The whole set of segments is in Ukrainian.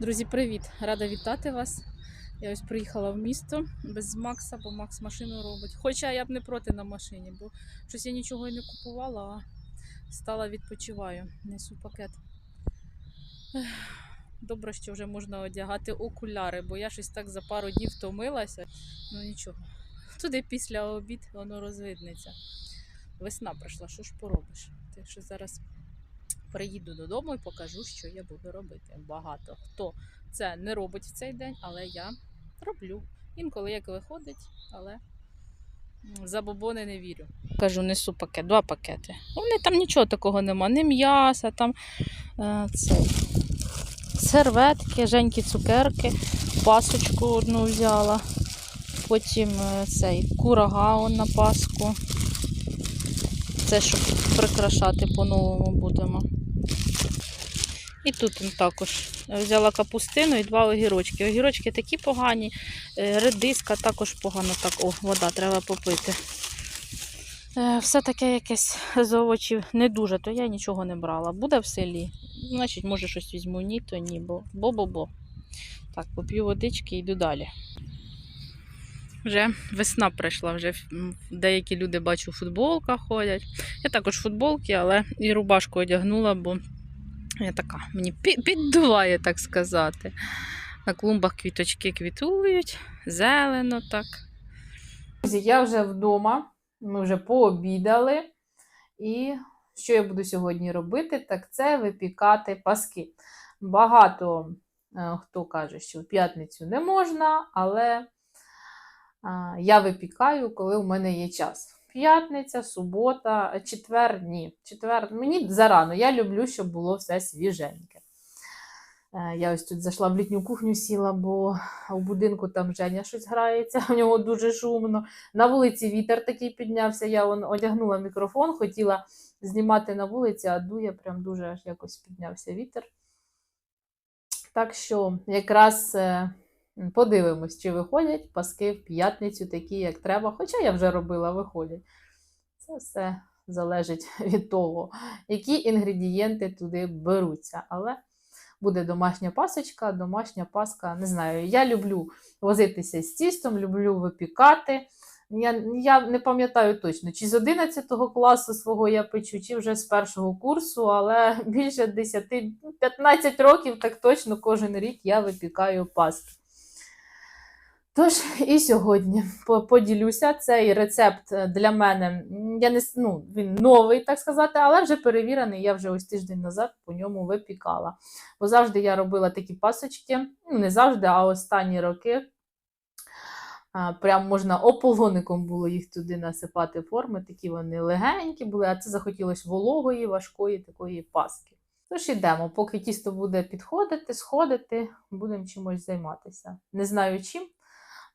Друзі, привіт! Рада вітати вас. Я ось приїхала в місто без Макса, бо Макс машину робить. Хоча я б не проти на машині, бо щось я нічого і не купувала, а стала відпочиваю. Несу пакет. Добре, що вже можна одягати окуляри, бо я щось так за пару днів втомилася. Ну нічого. Туди після обід воно розвиднеться. Весна прийшла, що ж поробиш? Так що зараз приїду додому і покажу, що я буду робити. Багато хто це не робить в цей день, але я роблю. Інколи як виходить, але м, за бобони не вірю. Кажу, несу пакет, два пакети. Вони там нічого такого нема, ні м'яса, там е, серветки, женькі цукерки, пасочку одну взяла. Потім е, цей курага на паску. Це щоб прикрашати по-новому будемо. І тут он також взяла капустину і два огірочки. Огірочки такі погані, е, редиска також погано. Так, о, вода треба попити. Е, Все таке якесь з овочів не дуже, то я нічого не брала. Буде в селі. Значить, може щось візьму, ні, то ні, бо бо-бо-бо. Так, поп'ю водички і йду далі. Вже весна прийшла, вже деякі люди бачу в футболках ходять. Я також в футболці, але і рубашку одягнула, бо я така, мені піддуває, так сказати. На клумбах квіточки квітують, зелено так. Друзі, я вже вдома, ми вже пообідали. І що я буду сьогодні робити, так це випікати паски. Багато е, хто каже, що в п'ятницю не можна, але я випікаю, коли у мене є час. П'ятниця, субота, четвер ні. Четвер мені зарано. Я люблю, щоб було все свіженьке. Е, Я ось тут зайшла в літню кухню, сіла, бо у будинку там Женя щось грається, у нього дуже шумно. На вулиці вітер такий піднявся. Я вон, одягнула мікрофон, хотіла знімати на вулиці, а дує прям дуже аж якось піднявся вітер. Так що якраз е, подивимось, чи виходять паски в п'ятницю такі, як треба. Хоча я вже робила, виходять. Це все залежить від того, які інгредієнти туди беруться. Але буде домашня пасочка, домашня паска. Не знаю, я люблю возитися з тістом, люблю випікати. Я, я не пам'ятаю точно, чи з 11 класу свого я печу, чи вже з першого курсу, але більше 10-15 років так точно кожен рік я випікаю паски. Тож, і сьогодні поділюся цей рецепт для мене. Я не, ну, він новий, так сказати, але вже перевірений. Я вже ось тиждень назад по ньому випікала. Бо завжди я робила такі пасочки, ну не завжди, а останні роки. Прям можна ополоником було їх туди насипати форми, такі вони легенькі були, а це захотілося вологої, важкої такої паски. Тож ідемо, поки тісто буде підходити, сходити, будемо чимось займатися. Не знаю чим.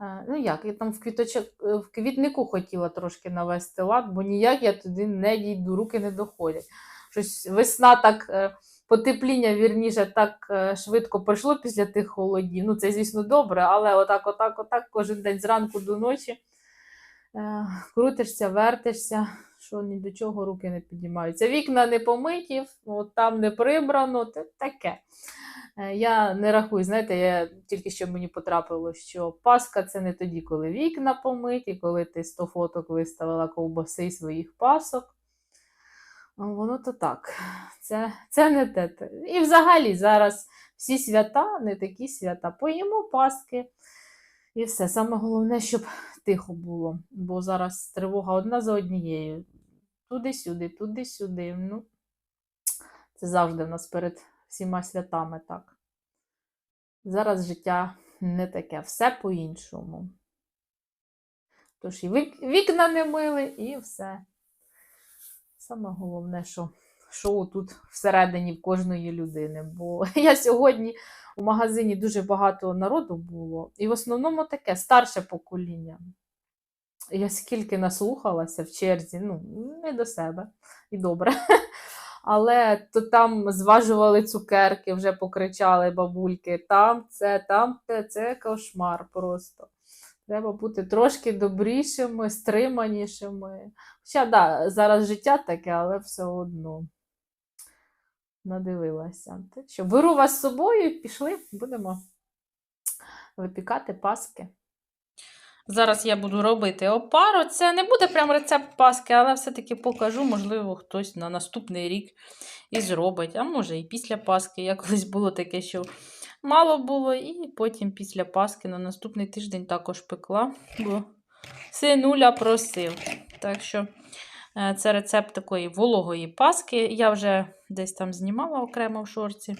Е, Ну як, я там в, квіточок, е, в квітнику хотіла трошки навести лад, бо ніяк я туди не дійду, руки не доходять. Щось весна так, е, потепління, вірніше, так швидко пройшло після тих холодів. Ну, це, звісно, добре, але отак, отак, отак, кожен день зранку до ночі крутишся, вертишся, що ні до чого руки не підіймаються. Вікна не помиті, от там не прибрано, таке. Е, Я не рахую, знаєте, я тільки що мені потрапило, що Пасха це не тоді, коли вікна помиті, коли ти 100 фоток виставила ковбаси й своїх пасок. Воно то так. Це, це не те. І взагалі зараз всі свята не такі свята. Поїмо Паски. І все. Саме головне, щоб тихо було, бо зараз тривога одна за однією. Туди-сюди, туди-сюди. Ну, це завжди в нас перед всіма святами так. Зараз життя не таке, все по-іншому. Тож і вікна не мили, і все. Саме головне, що шоу тут всередині в кожної людини. Бо я сьогодні у магазині дуже багато народу було, і в основному таке старше покоління. Я скільки наслухалася в черзі, ну, не до себе, і добре. Але то там зважували цукерки, вже покричали бабульки. Там це, там те, це кошмар просто. Треба бути трошки добрішими, стриманішими. Хоча, да, зараз життя таке, але все одно. надивилася. Так що беру вас з собою, пішли, будемо випікати паски. Зараз я буду робити опару. Це не буде прям рецепт паски, але все-таки покажу, можливо, хтось на наступний рік і зробить. А може і після Паски. Я колись було таке, що мало було, і потім після Паски на наступний тиждень також пекла, бо синуля просив. Так що е, це рецепт такої вологої паски. Я вже десь там знімала окремо в шорці.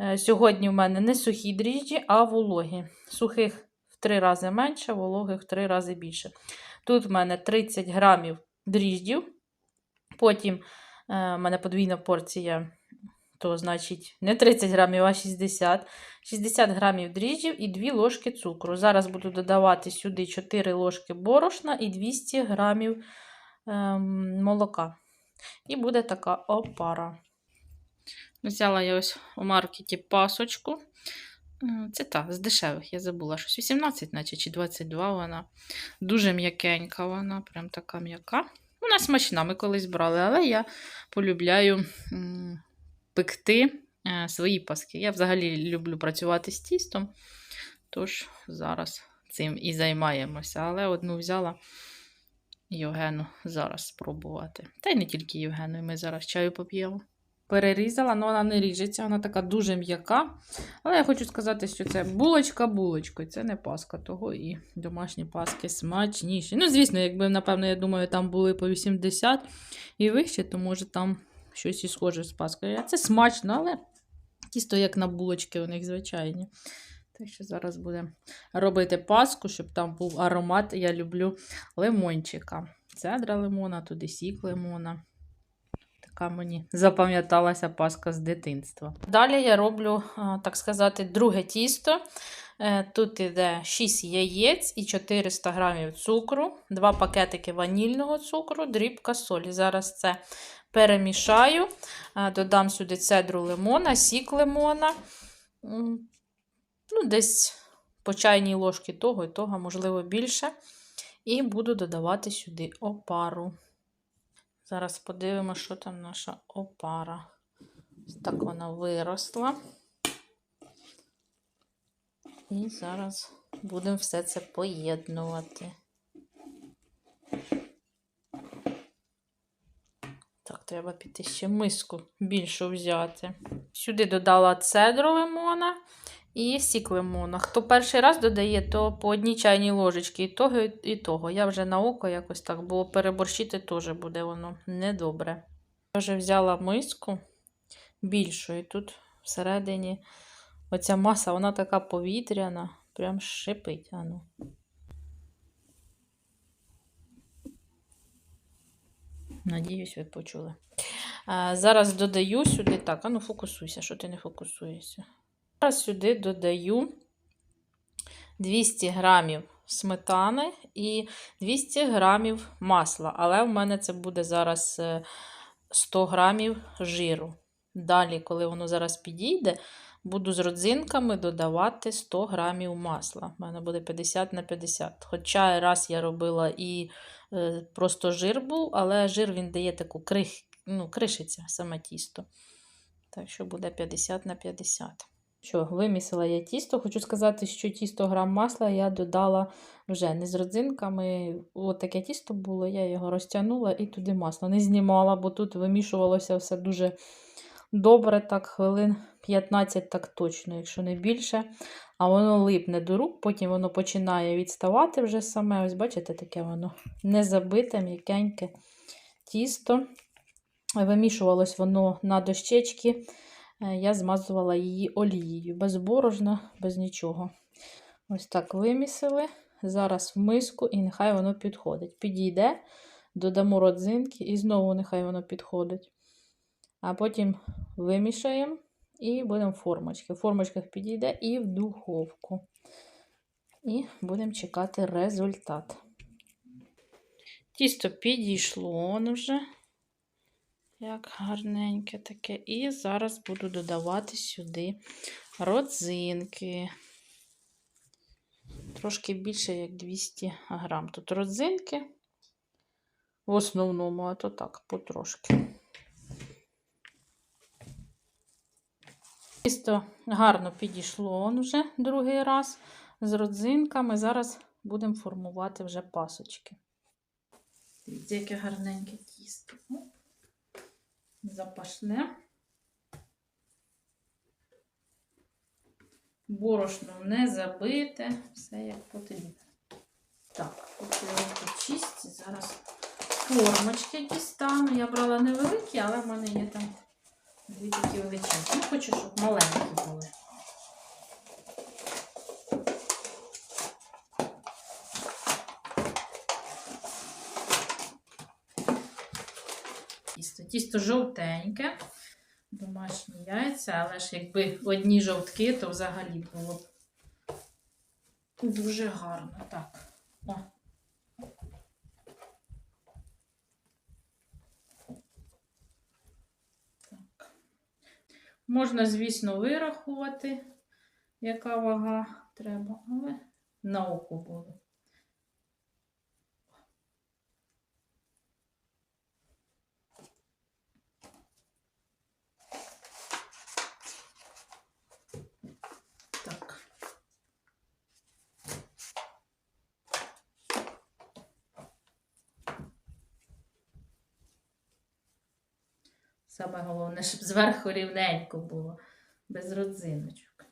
Е, Сьогодні в мене не сухі дріжджі, а вологі. Сухих три рази менше, вологих в три рази більше. Тут в мене 30 грамів дріждів. Потім е, в мене подвійна порція, то значить не 30 грамів, а 60. 60 грамів дріжджів і 2 ложки цукру. Зараз буду додавати сюди 4 ложки борошна і 200 грамів ем, молока. І буде така опара. Взяла я ось у маркеті пасочку. Це та, з дешевих, я забула щось. 18, наче чи 22 вона. Дуже м'якенька вона, прям така м'яка. Вона смачна, ми колись брали, але я полюбляю пекти е, свої паски. Я взагалі люблю працювати з тістом, тож зараз цим і займаємося. Але одну взяла Євгену зараз спробувати. Та й не тільки Євгену, і ми зараз чаю поп'ємо. Перерізала, але вона не ріжеться, вона така дуже м'яка. Але я хочу сказати, що це булочка булочкою, це не паска, того і домашні паски смачніші. Ну, звісно, якби, напевно, я думаю, там були по 80 і вище, то може там щось і схоже з паскою. Це смачно, але тісто як на булочки у них звичайні. Так що зараз будемо робити паску, щоб там був аромат. Я люблю лимончика. Цедра лимона, туди сік лимона. Така мені запам'яталася паска з дитинства. Далі я роблю, так сказати, друге тісто. Е, Тут іде 6 яєць і 400 грамів цукру, 2 пакетики ванільного цукру, дрібка солі. Зараз це перемішаю, додам сюди цедру лимона, сік лимона. Ну, десь по чайній ложці того і того, можливо, більше. І буду додавати сюди опару. Зараз подивимося, що там наша опара. Так вона виросла. І зараз будемо все це поєднувати. Так, треба піти ще миску більшу взяти. Сюди додала цедру лимона і сік лимона. Хто перший раз додає, то по одній чайній ложечці і того, і того. Я вже на око якось так, бо переборщити теж буде воно недобре. Я вже взяла миску більшу, і тут всередині оця маса, вона така повітряна, прям шипить. Ану. Надіюсь, ви почули. А, зараз додаю сюди. Так, а ну фокусуйся, що ти не фокусуєшся. Сюди додаю 200 грамів сметани і 200 грамів масла. Але в мене це буде зараз е, 100 грамів жиру. Далі, коли воно зараз підійде, буду з родзинками додавати 100 грамів масла. У мене буде 50 на 50. Хоча раз я робила і е, просто жир був, але жир він дає таку крих, ну, кришиться саме тісто. Так що буде 50 на 50. Що, вимісила я тісто. Хочу сказати, що ті 100 грам масла я додала вже не з родзинками. От таке тісто було, я його розтягнула і туди масло не знімала, бо тут вимішувалося все дуже добре, так, хвилин 15 так точно, якщо не більше. А воно липне до рук, потім воно починає відставати вже саме. Ось, бачите, таке воно не забите, м'якеньке тісто. Вимішувалось воно на дощечки. Е, Я змазувала її олією, без борошна, без нічого. Ось так вимісили. Зараз в миску, і нехай воно підходить. Підійде, додамо родзинки, і знову нехай воно підходить. А потім вимішаємо і будемо формочки. В формочках підійде і в духовку. І будемо чекати результат. Тісто підійшло воно вже. Як гарненьке таке. І зараз буду додавати сюди родзинки. Трошки більше, як 200 грам. Тут родзинки. В основному, а то так, потрошки. Тісто гарно підійшло он вже другий раз з родзинками. Зараз будемо формувати вже пасочки. Дивіться, гарненьке тісто. Запашне. Борошно не забите, все як потрібно. Так, руки чисті, зараз формочки дістану. Я брала невеликі, але в мене є там дві такі величезні. Ну, хочу, щоб маленькі були. Тісто. Жовтеньке, домашні яйця, але ж якби одні жовтки, то взагалі було б дуже гарно. Так. О. Так. Можна, звісно, вирахувати, яка вага треба, але на око було. Так. Саме головне, щоб зверху рівненько було, без родзиночок.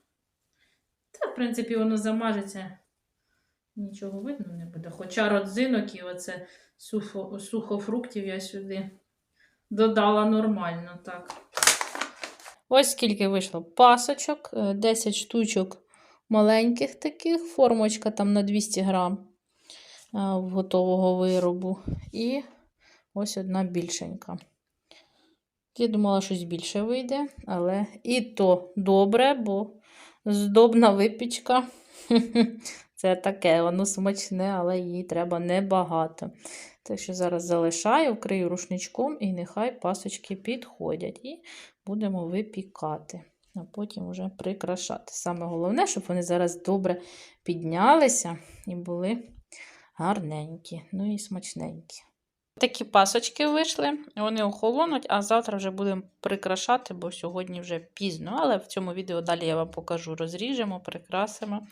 Та, в принципі, воно замажеться, нічого видно не буде. Хоча родзинок і оце сухо, сухофруктів я сюди додала нормально, так. Ось скільки вийшло пасочок, е, 10 штучок маленьких таких, формочка там на 200 грам готового виробу. І ось одна більшенька. Я думала, щось більше вийде, але і то добре, бо здобна випічка. Це таке, воно смачне, але їй треба небагато. Так що зараз залишаю, вкрию рушничком і нехай пасочки підходять. І будемо випікати, а потім вже прикрашати. Саме головне, щоб вони зараз добре піднялися і були гарненькі, ну і смачненькі. Такі пасочки вийшли, вони охолонуть, а завтра вже будемо прикрашати, бо сьогодні вже пізно. Але в цьому відео далі я вам покажу, розріжемо, прикрасимо.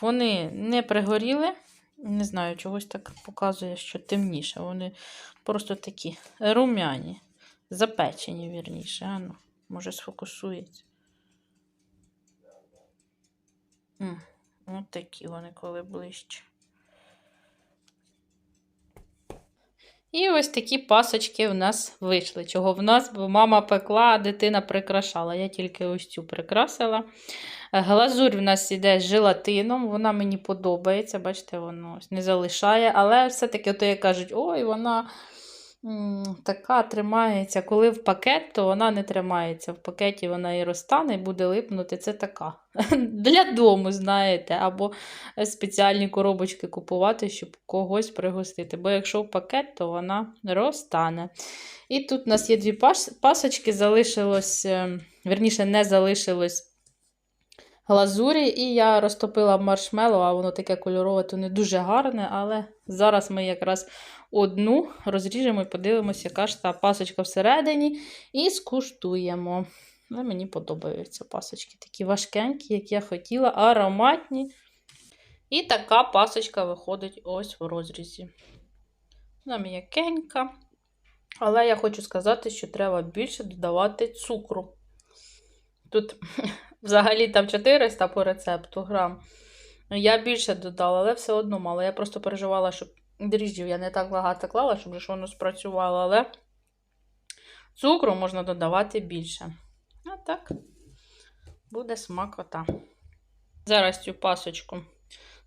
Вони не пригоріли. Не знаю, чогось так показує, що темніше. Вони просто такі рум'яні, запечені, вірніше. А ну, може, сфокусується. М, От такі вони, коли ближче. І ось такі пасочки в нас вийшли. Чого в нас, мама пекла, а дитина прикрашала. Я тільки ось цю прикрасила. Глазурь в нас іде з желатином, вона мені подобається. Бачите, воно не залишає. Але все-таки, то як кажуть, ой, вона така тримається. Коли в пакет, то вона не тримається. В пакеті вона і розтане, і буде липнути. Це така. Для дому, знаєте, або спеціальні коробочки купувати, щоб когось пригостити. Бо якщо в пакет, то вона розтане. І тут у нас є дві пасочки, залишилось, е, вірніше, не залишилось глазурі, і я розтопила маршмеллоу, а воно таке кольорове, то не дуже гарне, але зараз ми якраз одну розріжемо і подивимося, яка ж та пасочка всередині, і скуштуємо. Але мені подобаються пасочки. Такі важкенькі, як я хотіла, ароматні. І така пасочка виходить ось в розрізі. Вона м'якенька. Але я хочу сказати, що треба більше додавати цукру. Тут взагалі там 400 по рецепту грам. Я більше додала, але все одно мало. Я просто переживала, щоб дріжджів я не так багато клала, щоб ж воно спрацювало, але цукру можна додавати більше. А так, буде смакота. Зараз цю пасочку.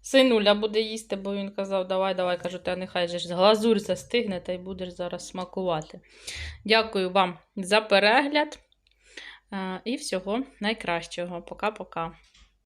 Синуля буде їсти, бо він казав, давай, давай, кажу, та нехай же ж глазурь застигне, та й будеш зараз смакувати. Дякую вам за перегляд і всього найкращого. Пока-пока.